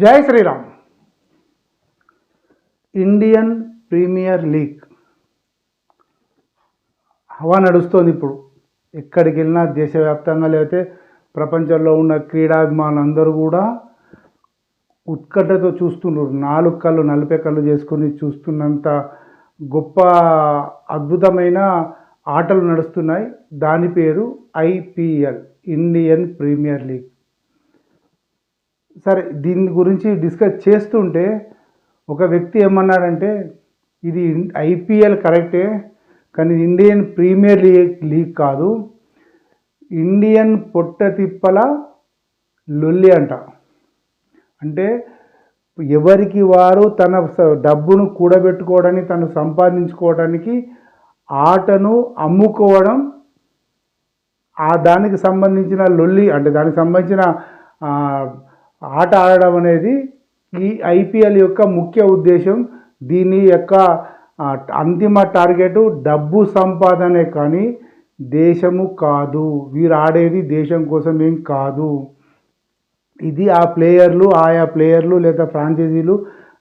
జై Sriram. Indian premier league. హవా నడుస్తోంది ఇప్పుడు. ఎక్కడికి వెళ్ళినా దేశవ్యాప్తంగా లేకపోతే ప్రపంచంలో ఉన్న క్రీడాభిమానులందరూ కూడా ఉత్కంఠతో చూస్తున్నారు. నాలుగు కళ్ళు నలభై కళ్ళు చేసుకుని చూస్తున్నంత గొప్ప అద్భుతమైన ఆటలు నడుస్తున్నాయి. దాని పేరు ఐపీఎల్ ఇండియన్ ప్రీమియర్ లీగ్. సరే దీని గురించి డిస్కస్ చేస్తుంటే ఒక వ్యక్తి ఏమన్నాడంటే ఇది ఐపీఎల్ కరెక్టే కానీ ఇండియన్ ప్రీమియర్ లీగ్ లీగ్ కాదు ఇండియన్ పొట్ట తిప్పల లొల్లి అంట. అంటే ఎవరికి వారు తన స- డబ్బును కూడబెట్టుకోవడానికి తను సంపాదించుకోవడానికి ఆటను అమ్ముకోవడం ఆ దానికి సంబంధించిన లొల్లి అంటే దానికి సంబంధించిన ఆట ఆడడం అనేది ఈ ఐపీఎల్ యొక్క ముఖ్య ఉద్దేశం. దీని యొక్క అంతిమ టార్గెట్ డబ్బు సంపాదనే కానీ దేశము కాదు. వీరు ఆడేది దేశం కోసం ఏం కాదు. ఇది ఆ ప్లేయర్లు ఆయా ప్లేయర్లు లేదా ఫ్రాంచైజీలు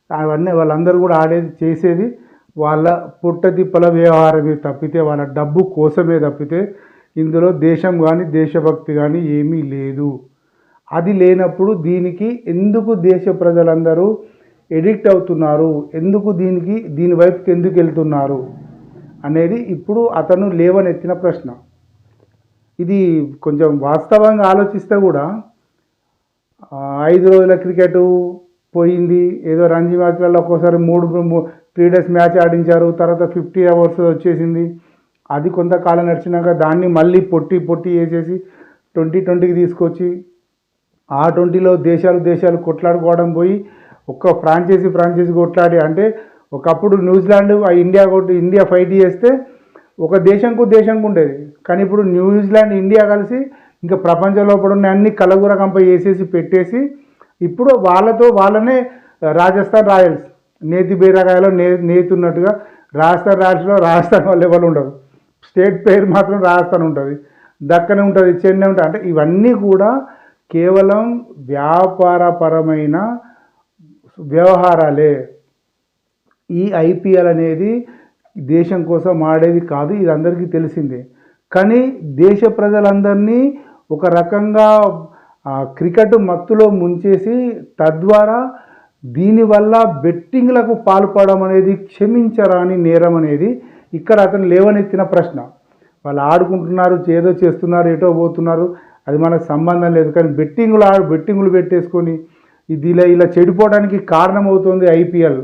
అవన్నీ వాళ్ళందరూ కూడా ఆడేది చేసేది వాళ్ళ పుట్టదిప్పల వ్యవహారమే తప్పితే వాళ్ళ డబ్బు కోసమే తప్పితే ఇందులో దేశం కానీ దేశభక్తి కానీ ఏమీ లేదు. అది లేనప్పుడు దీనికి ఎందుకు దేశ ప్రజలందరూ ఎడిక్ట్ అవుతున్నారు? ఎందుకు దీనికి దీని వైపుకి ఎందుకు వెళ్తున్నారు? అనేది ఇప్పుడు అతను లేవనెత్తిన ప్రశ్న. ఇది కొంచెం వాస్తవంగా ఆలోచిస్తే కూడా ఐదు రోజుల క్రికెట్ పోయింది. ఏదో రంజీ మ్యాచ్లలో ఒక్కోసారి మూడు త్రీ డేస్ మ్యాచ్ ఆడించారు. తర్వాత ఫిఫ్టీ అవర్స్ వచ్చేసింది. అది కొంతకాలం నడిచినాక దాన్ని మళ్ళీ పొట్టి పొట్టి వేసేసి ట్వంటీ ట్వంటీకి తీసుకొచ్చి ఆ ట్వంటీలో దేశాలు దేశాలు కొట్లాడుకోవడం పోయి ఒక్క ఫ్రాంచైజీ ఫ్రాంచైజీ కొట్లాడి అంటే ఒకప్పుడు న్యూజిలాండ్ ఆ ఇండియా కొట్టి ఇండియా ఫైట్ చేస్తే ఒక దేశంకు దేశంకు ఉండేది. కానీ ఇప్పుడు న్యూజిలాండ్ ఇండియా కలిసి ఇంకా ప్రపంచ లోపల ఉన్న అన్ని కలగూర కంప వేసేసి పెట్టేసి ఇప్పుడు వాళ్ళతో వాళ్ళనే రాజస్థాన్ రాయల్స్ నేతి బీరకాయలో నే నేతి ఉన్నట్టుగా రాజస్థాన్ రాయల్స్లో రాజస్థాన్ వాళ్ళు ఎవరు ఉండరు. స్టేట్ పేరు మాత్రం రాజస్థాన్ ఉంటుంది. దక్కనే ఉంటుంది చెన్నై ఉంటుంది. అంటే ఇవన్నీ కూడా కేవలం వ్యాపారపరమైన వ్యవహారాలే. ఈ ఐపీఎల్ అనేది దేశం కోసం ఆడేది కాదు ఇది అందరికీ తెలిసిందే. కానీ దేశ ప్రజలందరినీ ఒక రకంగా ఆ, క్రికెట్ మత్తులో ముంచేసి తద్వారా దీనివల్ల బెట్టింగ్లకు పాల్పడడం అనేది క్షమించరాని నేరం అనేది ఇక్కడ అతను లేవనెత్తిన ప్రశ్న. వాళ్ళు ఆడుకుంటున్నారు ఏదో చేస్తున్నారు ఎటో పోతున్నారు. అది మనకు సంబంధం లేదు. కానీ బెట్టింగులు ఆడు బెట్టింగులు పెట్టేసుకొని ఇది ఇలా ఇలా చెడిపోవడానికి కారణమవుతుంది ఐపీఎల్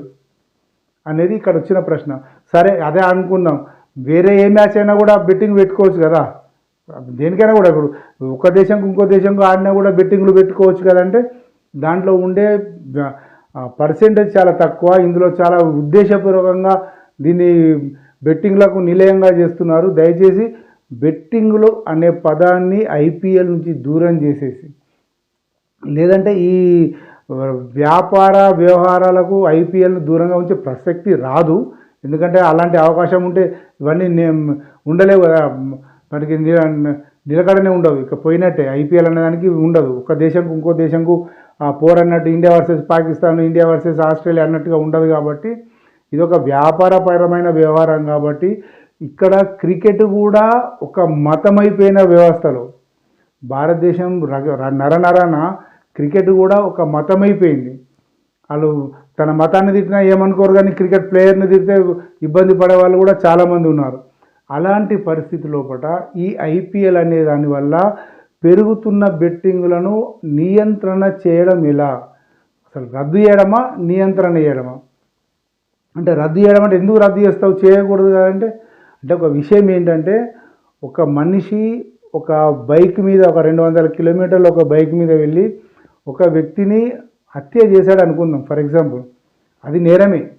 అనేది ఇక్కడ వచ్చిన ప్రశ్న. సరే అదే అనుకుందాం. వేరే ఏ మ్యాచ్ అయినా కూడా బెట్టింగ్ పెట్టుకోవచ్చు కదా. దేనికైనా కూడా ఇప్పుడు ఒక దేశంకు ఇంకో దేశంకు ఆడినా కూడా బెట్టింగ్లు పెట్టుకోవచ్చు కదంటే దాంట్లో ఉండే పర్సెంటేజ్ చాలా తక్కువ. ఇందులో చాలా ఉద్దేశపూర్వకంగా దీన్ని బెట్టింగ్లకు నిలయంగా చేస్తున్నారు. దయచేసి బెట్టింగ్లు అనే పదాన్ని ఐపీఎల్ నుంచి దూరం చేసేసి లేదంటే ఈ వ్యాపార వ్యవహారాలకు ఐపీఎల్ దూరంగా ఉంచే ప్రసక్తి రాదు. ఎందుకంటే అలాంటి అవకాశం ఉంటే ఇవన్నీ నేను ఉండలేవు కదా. మనకి నిల- నిలకడనే ఉండవు. ఇక పోయినట్టే ఐపీఎల్ అనేదానికి ఉండదు. ఒక దేశంకు ఇంకో దేశంకు పోర్ అన్నట్టు India versus Pakistan India versus Australia అన్నట్టుగా ఉండదు కాబట్టి ఇది ఒక వ్యాపారపరమైన వ్యవహారం కాబట్టి ఇక్కడ క్రికెట్ కూడా ఒక మతమైపోయిన వ్యవస్థలో భారతదేశం రగ- నరనరన క్రికెట్ కూడా ఒక మతమైపోయింది. వాళ్ళు తన మతాన్ని తిట్టినా ఏమనుకోరు కానీ క్రికెట్ ప్లేయర్ని తిడితే ఇబ్బంది పడే వాళ్ళు కూడా చాలామంది ఉన్నారు. అలాంటి పరిస్థితి లోపల ఈ ఐపీఎల్ అనే దానివల్ల పెరుగుతున్న బెట్టింగులను నియంత్రణ చేయడం ఎలా? అసలు రద్దు చేయడమా? నియంత్రణ చేయడమా? అంటే రద్దు చేయడం అంటే ఎందుకు రద్దు చేస్తావు? చేయకూడదు కదంటే అంటే ఒక విషయం ఏంటంటే ఒక మనిషి ఒక బైక్ మీద ఒక రెండు వందల కిలోమీటర్లు ఒక బైక్ మీద వెళ్ళి ఒక వ్యక్తిని హత్య చేశాడు అనుకుందాం ఫర్ ఎగ్జాంపుల్. అది నేరమే.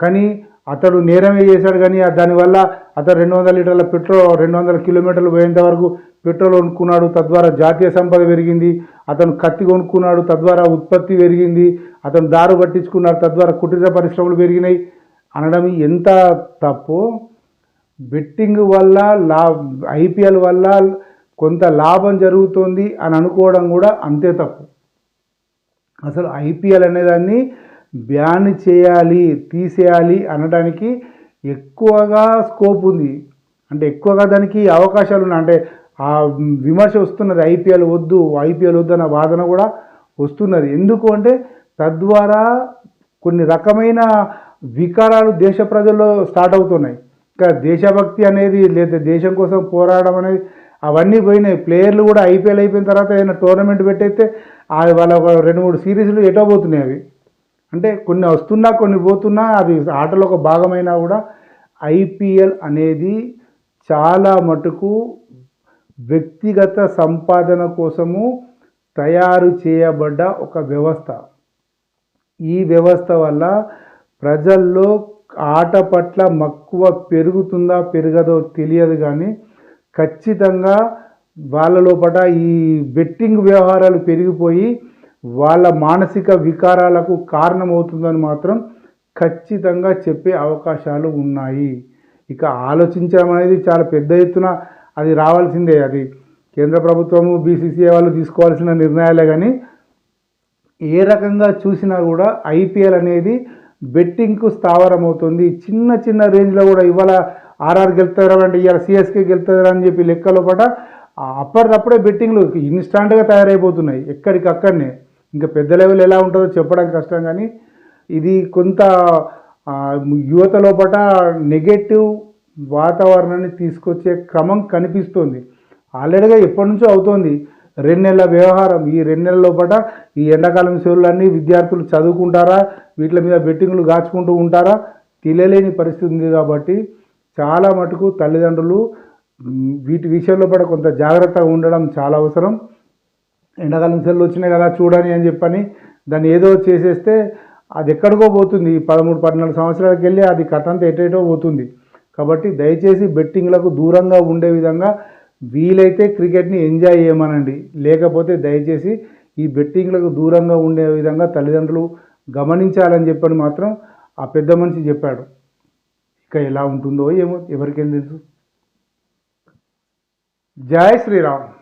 కానీ అతడు నేరమే చేశాడు కానీ దానివల్ల అతను రెండు వందల లీటర్ల పెట్రోల్ రెండు వందల కిలోమీటర్లు పోయేంత వరకు పెట్రోల్ కొనుక్కున్నాడు తద్వారా జాతీయ సంపద పెరిగింది. అతను కత్తి కొనుక్కున్నాడు తద్వారా ఉత్పత్తి పెరిగింది. అతను దారు పట్టించుకున్నాడు తద్వారా కుటీర పరిశ్రమలు పెరిగినాయి. అనడం ఎంత తప్పు బెట్టింగ్ వల్ల లా ఐపీఎల్ వల్ల కొంత లాభం జరుగుతుంది అని అనుకోవడం కూడా అంతే తప్పు. అసలు ఐపీఎల్ అనేదాన్ని బ్యాన్ చేయాలి తీసేయాలి అనడానికి ఎక్కువగా స్కోప్ ఉంది. అంటే ఎక్కువగా దానికి అవకాశాలు ఉన్నాయి. అంటే ఆ విమర్శ వస్తున్నది ఐపీఎల్ వద్దు ఐపీఎల్ వద్దు అన్న వాదన కూడా వస్తున్నది. ఎందుకు అంటే తద్వారా కొన్ని రకమైన వికారాలు దేశ ప్రజల్లో స్టార్ట్ అవుతున్నాయి. ఇంకా దేశభక్తి అనేది లేదా. దేశం కోసం పోరాడడం అనేది అవన్నీ పోయినాయి. ప్లేయర్లు కూడా ఐపీఎల్ అయిపోయిన తర్వాత ఏదైనా టోర్నమెంట్ పెట్టేస్తే వాళ్ళ ఒక రెండు మూడు సిరీస్లు ఎటో పోతున్నాయి అవి. అంటే కొన్ని వస్తున్నా కొన్ని పోతున్నా అది ఆటలో ఒక భాగమైనా కూడా ఐపీఎల్ అనేది చాలా మటుకు వ్యక్తిగత సంపాదన కోసము తయారు చేయబడ్డ ఒక వ్యవస్థ. ఈ వ్యవస్థ వల్ల ప్రజల్లో ఆట పట్ల మక్కువ పెరుగుతుందా పెరగదో తెలియదు కానీ ఖచ్చితంగా వాళ్ళ లోపల ఈ బెట్టింగ్ వ్యవహారాలు పెరిగిపోయి వాళ్ళ మానసిక వికారాలకు కారణమవుతుందని మాత్రం ఖచ్చితంగా చెప్పే అవకాశాలు ఉన్నాయి. ఇక ఆలోచించడం అనేది చాలా పెద్ద ఎత్తున అది రావాల్సిందే. అది కేంద్ర ప్రభుత్వము బీసీసీఐ వాళ్ళు తీసుకోవాల్సిన నిర్ణయాలే కానీ ఏ రకంగా చూసినా కూడా ఐపీఎల్ అనేది బెట్టింగ్కు స్థావరం అవుతుంది చిన్న చిన్న రేంజ్లో కూడా ఇవాళ ఆర్ఆర్ గెలుతారా అంటే ఇవాళ సిఎస్కే గెలుతుందా అని చెప్పి లెక్కలో పట అప్పటికప్పుడే బెట్టింగ్లు ఇన్స్టాంట్గా తయారైపోతున్నాయి ఎక్కడికక్కడనే. ఇంకా పెద్ద లెవెల్ ఎలా ఉంటుందో చెప్పడం కష్టం కానీ ఇది కొంత ఆ, యువత లోపల నెగటివ్ వాతావరణాన్ని తీసుకొచ్చే క్రమం కనిపిస్తుంది. ఆల్రెడీగా ఎప్పటి నుంచో అవుతోంది. రెండు నెలల వ్యవహారం ఈ రెండు నెలల లోపల ఈ ఎండాకాలం సెలవులన్నీ విద్యార్థులు చదువుకుంటారా? వీటి మీద బెట్టింగ్లు కాచుకుంటూ ఉంటారా? తెలియలేని పరిస్థితి ఉంది కాబట్టి చాలా మటుకు తల్లిదండ్రులు వీటి విషయంలో కూడా కొంత జాగ్రత్తగా ఉండడం చాలా అవసరం. ఎండాకాలం సెలవులు వచ్చినాయి కదా చూడని అని చెప్పని దాన్ని ఏదో చేసేస్తే అది ఎక్కడికో పోతుంది. ఈ పదమూడు పద్నాలుగు సంవత్సరాలకు వెళ్ళి అది కథ అంతా ఎటేటో పోతుంది. కాబట్టి దయచేసి బెట్టింగ్లకు దూరంగా ఉండే విధంగా వీలైతే క్రికెట్ని ఎంజాయ్ చేయమనండి. లేకపోతే దయచేసి ఈ బెట్టింగ్లకు దూరంగా ఉండే విధంగా తల్లిదండ్రులు గమనించాలని చెప్పని మాత్రం ఆ పెద్ద మనిషి చెప్పాడు. ఇక ఎలా ఉంటుందో ఏమో ఎవరికేం తెలుసు. జై శ్రీరామ్.